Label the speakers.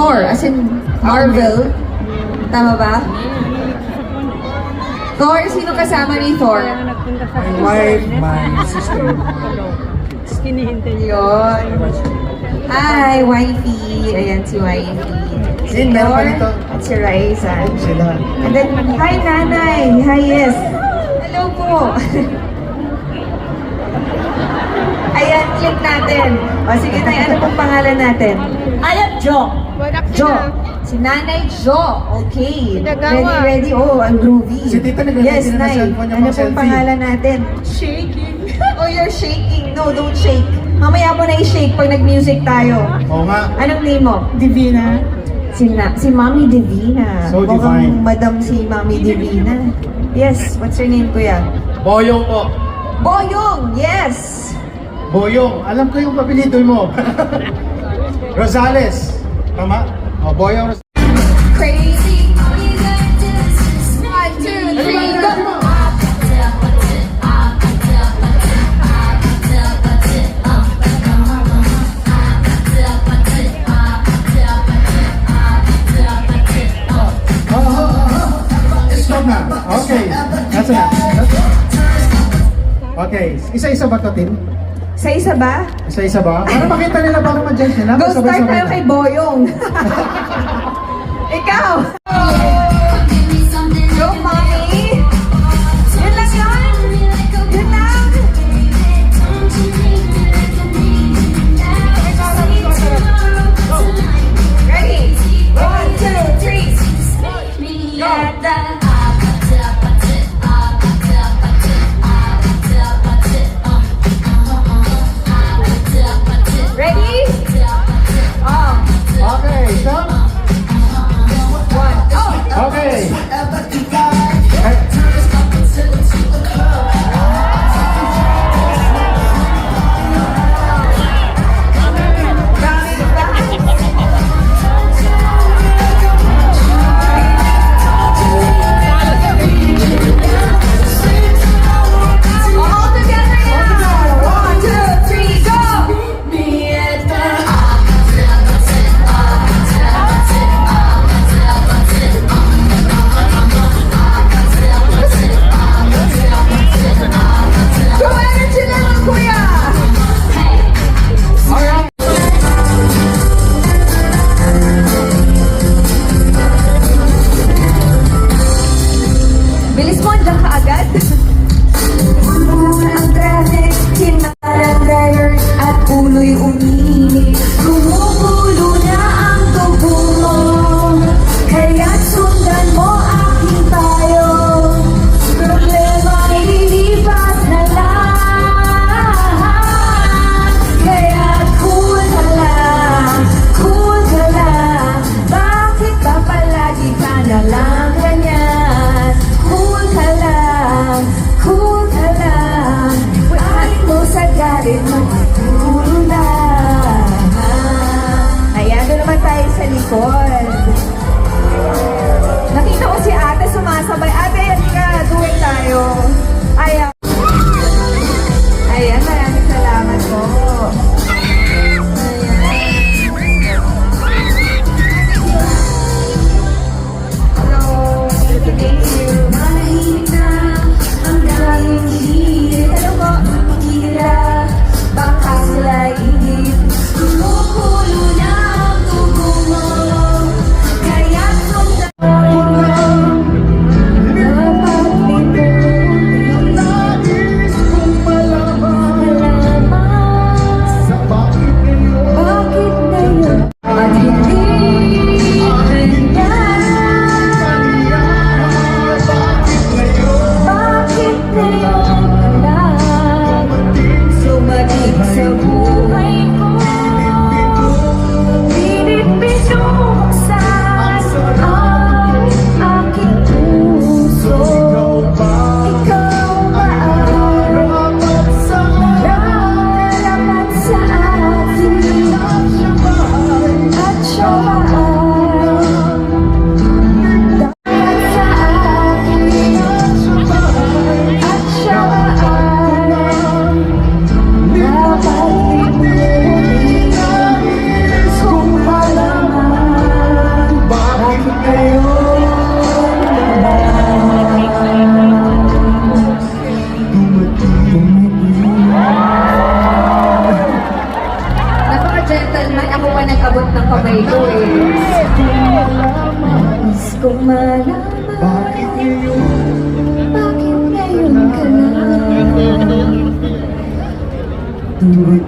Speaker 1: Thor, as in Marvel. Tama ba? Thor, sino kasama ni Thor?
Speaker 2: My wife, my sister.
Speaker 3: Hinihintay.
Speaker 1: Yun. Hi, wifey. Ayan si wifey. Si
Speaker 2: Sin, meron pa
Speaker 1: Thor
Speaker 2: dito.
Speaker 1: at si Raisa.
Speaker 2: Sila.
Speaker 1: And then, hi nanay. Hi, yes. Hello po. Ayan, click natin. O sige tayo, ano pong pangalan natin? I am Jo. Jo. Si Nanay Jo. Okay. Ready, ready. Oh, ang groovy.
Speaker 2: Si Tita nagre-ready
Speaker 1: Yes,
Speaker 2: na ng cellphone niya,
Speaker 1: Ano pong
Speaker 2: selfie.
Speaker 1: pangalan natin? Shaking. oh, you're shaking. No, don't shake. Mamaya po na i-shake pag nag-music tayo.
Speaker 2: Oo nga.
Speaker 1: Anong name mo?
Speaker 3: Divina.
Speaker 1: Si, na, si Mami Divina.
Speaker 2: So
Speaker 1: Mukhang
Speaker 2: divine.
Speaker 1: madam si Mami Divina. Yes, what's your name, kuya?
Speaker 2: Boyong po.
Speaker 1: Boyong, yes!
Speaker 2: Boyong. Alam ko yung papilido mo. Rosales. Tama? O, Boyong Rosales.
Speaker 1: Crazy. One, two, three, go!
Speaker 2: Oh, oh, oh. Okay. Nasa na. Okay. Isa-isa ba to, Tin?
Speaker 1: Sa isa ba?
Speaker 2: Isa-isa ba? Para makita nila baka ma-judge nila.
Speaker 1: Go start tayo kay Boyong. Ikaw! อยู่ตรงนี้ก็ pa nagkabot ng kamay ko eh. Nais kong malaman,
Speaker 2: Bakit ngayon?
Speaker 1: bakit ngayon ka lang?
Speaker 2: Tuwag